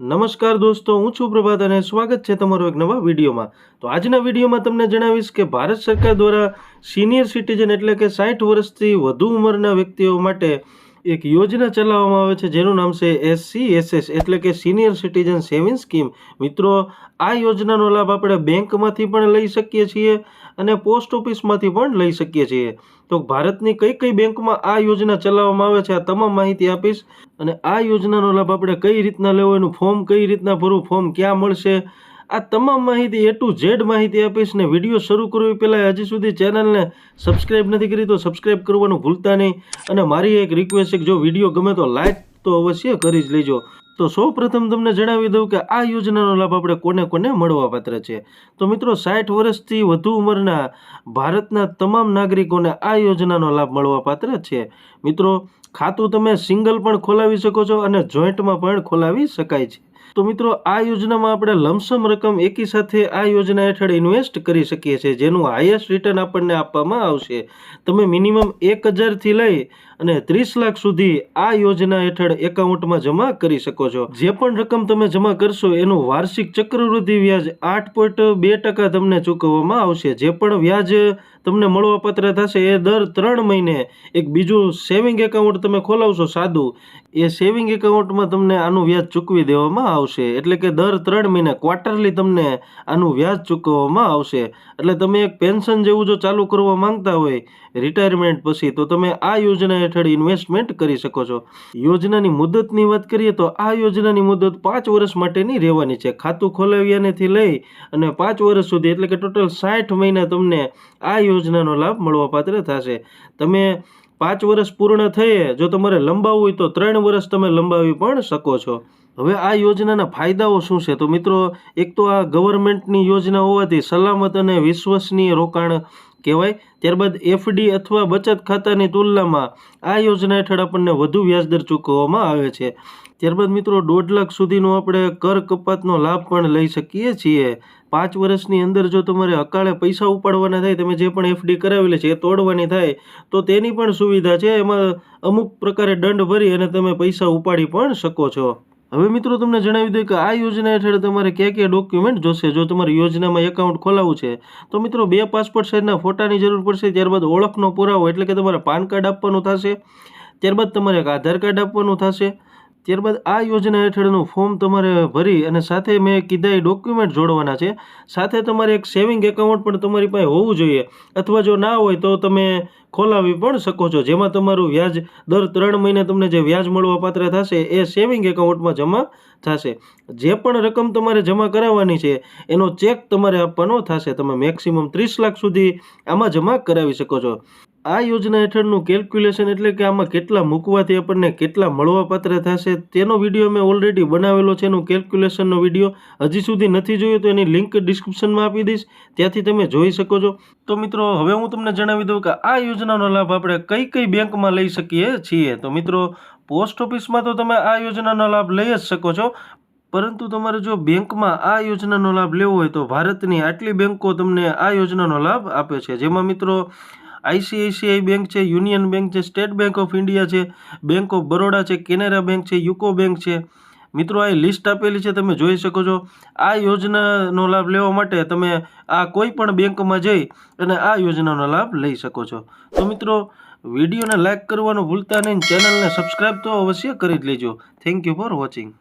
નમસ્કાર દોસ્તો, હું છું પ્રભાત અને સ્વાગત છે તમારો એક નવા વિડીયોમાં. તો આજના વિડીયોમાં તમને જણાવીશ કે ભારત સરકાર દ્વારા સિનિયર સિટીઝન એટલે કે સાઠ વર્ષથી વધુ ઉંમરના વ્યક્તિઓ માટે એક યોજના ચલાવવામાં આવે છે, જેનું નામ છે એસસી એસએસ એટલે કે સિનિયર સિટીઝન સેવિંગ સ્કીમ મિત્રો, આ યોજનાનો લાભ આપણે બેંકમાંથી પણ લઈ શકીએ છીએ અને પોસ્ટ ઓફિસમાંથી પણ લઈ શકીએ છીએ. તો ભારતની કઈ કઈ બેંકમાં આ યોજના ચલાવવામાં આવે છે, આ તમામ માહિતી આપીશ. અને આ યોજનાનો લાભ આપણે કઈ રીતના લેવો, એનું ફોર્મ કઈ રીતના ભરવું ફોર્મ ક્યાં મળશે આ તમામ માહિતી એ ટુ ઝેડ માહિતી આપીશ ને વીડિયો શરૂ કરવી પહેલાં હજી સુધી ચેનલને સબસ્ક્રાઈબ નથી કરી તો સબસ્ક્રાઈબ કરવાનું ભૂલતા નહીં. અને મારી એક રિક્વેસ્ટ છે જો વીડિયો ગમે તો લાઈક તો અવશ્ય કરી જ લેજો. તો સૌ પ્રથમ તમને જણાવી દઉં કે આ યોજનાનો લાભ આપણે કોને કોને મળવાપાત્ર છે. તો મિત્રો, સાઠ વર્ષથી વધુ ઉંમરના ભારતના તમામ નાગરિકોને આ યોજનાનો લાભ મળવાપાત્ર છે. મિત્રો, ખાતું તમે સિંગલ પણ ખોલાવી શકો છો અને જોઈન્ટમાં પણ ખોલાવી શકાય છે. તો મિત્રો, આ યોજનામાં આપણે લમસમ રકમ એકી સાથે આ યોજના હેઠળ ઇન્વેસ્ટ કરી શકીએ છીએ, જેનું હાઈએસ્ટ રિટર્ન આપણને આપવામાં આવશે. તમે મિનિમમ એક હજારથી લઈ અને ત્રીસ લાખ સુધી આ યોજના હેઠળ એકાઉન્ટમાં જમા કરી શકો છો. જે પણ રકમ તમે જમા કરશો, એનું વાર્ષિક ચક્રવૃદ્ધિ વ્યાજ આઠ પોઈન્ટ બે ટકા તમને ચૂકવવામાં આવશે. જે પણ વ્યાજ તમને મળવાપાત્ર થશે એ દર ત્રણ મહિને એક બીજું સેવિંગ એકાઉન્ટ તમે ખોલાવશો સાદું, એ સેવિંગ એકાઉન્ટમાં તમને આનું વ્યાજ ચૂકવી દેવામાં આવશે. એટલે કે દર ત્રણ મહિને ક્વાર્ટરલી તમને આનું વ્યાજ ચૂકવવામાં આવશે. એટલે તમે એક પેન્શન જેવું જો ચાલુ કરવા માંગતા હોય રિટાયરમેન્ટ પછી, તો તમે આ યોજના હેઠળ ઇન્વેસ્ટમેન્ટ કરી શકો છો. યોજનાની મુદતની વાત કરીએ, તો આ યોજનાની મુદત પાંચ વર્ષ માટેની રહેવાની છે. ખાતું ખોલાવ્યાનેથી લઈ અને પાંચ વર્ષ સુધી, એટલે કે ટોટલ સાઠ મહિના તમને આ યોજનાનો લાભ મળવાપાત્ર થશે. તમે પાંચ વર્ષ પૂર્ણ થયે, જો તમારે લંબાવવું હોય તો ત્રણ વર્ષ તમે લંબાવી પણ શકો છો. હવે આ યોજનાના ફાયદાઓ શું છે? તો મિત્રો, એક તો આ ગવર્મેન્ટની યોજના હોવાથી સલામત અને વિશ્વસનીય રોકાણ કહેવાય. ત્યારબાદ એફડી અથવા બચત ખાતાની તુલનામાં આ યોજના હેઠળ આપણને વધુ વ્યાજદર ચૂકવવામાં આવે છે. ત્યારબાદ મિત્રો, દોઢ લાખ સુધીનો આપણે કર કપાતનો લાભ પણ લઈ શકીએ છીએ. પાંચ વર્ષની અંદર જો તમારે અકાળે પૈસા ઉપાડવાના થાય, તમે જે પણ એફડી કરાવેલી છે એ તોડવાની થાય, તો તેની પણ સુવિધા છે. એમાં અમુક પ્રકારે દંડ ભરી અને તમે પૈસા ઉપાડી પણ શકો છો. હવે મિત્રો તમને જણાવી દઉં કે આ યોજના હેઠળ તમારે કયા કયા ડોક્યુમેન્ટ જોશે? જો તમારે યોજનામાં એકાઉન્ટ ખોલાવવું છે, તો મિત્રો બે પાસપોર્ટ સાઇઝના ફોટાની જરૂર પડશે, ત્યારબાદ ઓળખનો પુરાવો એટલે કે તમારે પાન કાર્ડ આપવાનું થશે, ત્યારબાદ તમારે એક આધાર કાર્ડ આપવાનું થશે, ત્યારબાદ આ યોજના હેઠળનું ફોર્મ તમારે ભરી અને સાથે મેં કીધા એ ડોક્યુમેન્ટ જોડવાના છે, સાથે તમારે એક સેવિંગ એકાઉન્ટ પણ તમારી પાસે હોવું જોઈએ, અથવા જો ના હોય તો તમે ખોલાવી પણ શકો છો. જેમાં તમારું વ્યાજ દર ત્રણ મહિને તમને જે વ્યાજ મળવા પાત્ર થશે એ સેવિંગ એકાઉન્ટમાં જમા થશે. જે પણ રકમ તમારે જમા કરાવવાની છે, એનો ચેક તમારે આપવાનો થશે. તમે મેક્સિમમ ત્રીસ લાખ સુધી આમાં જમા કરાવી શકો છો. આ યોજના હેઠળનું કેલ્ક્યુલેશન એટલે કે આમાં કેટલા મૂકવાથી આપણને કેટલા મળવાપાત્ર થશે, તેનો વીડિયો મેં ઓલરેડી બનાવેલો છે. એનું કેલ્ક્યુલેશનનો વીડિયો હજી સુધી નથી જોયો, તો એની લિંક ડિસ્ક્રિપ્શનમાં આપી દઈશ. ત્યાંથી તમે જોઈ શકો છો. તો મિત્રો, હવે હું તમને જણાવી દઉં કે આ યોજનાનો લાભ આપણે કઈ કઈ બેંકમાં લઈ શકીએ છીએ. તો મિત્રો, પોસ્ટ ઓફિસમાં તો તમે આ યોજનાનો લાભ લઈ જ શકો છો. પરંતુ તમારે જો બેંકમાં આ યોજનાનો લાભ લેવો હોય, તો ભારતની આટલી બેંકો તમને આ યોજનાનો લાભ આપે છે. જેમાં મિત્રો આઈસીઆઈસીઆઈ બેંક છે, યુનિયન બેંક છે, સ્ટેટ બેંક ઓફ ઇન્ડિયા છે, બેંક ઓફ બરોડા છે, કેનેરા બેંક છે, યુકો બેંક છે. મિત્રો, આ લિસ્ટ આપેલી છે, તમે જોઈ શકો છો. આ યોજનાનો લાભ લેવા માટે તમે આ કોઈ પણ બેંકમાં જઈ અને આ યોજનાનો લાભ લઈ શકો છો. તો મિત્રો, વિડીયોને લાઇક કરવાનું ભૂલતા નહીં ચેનલને સબસ્ક્રાઈબ તો અવશ્ય કરી જ લેજો. Thank you for watching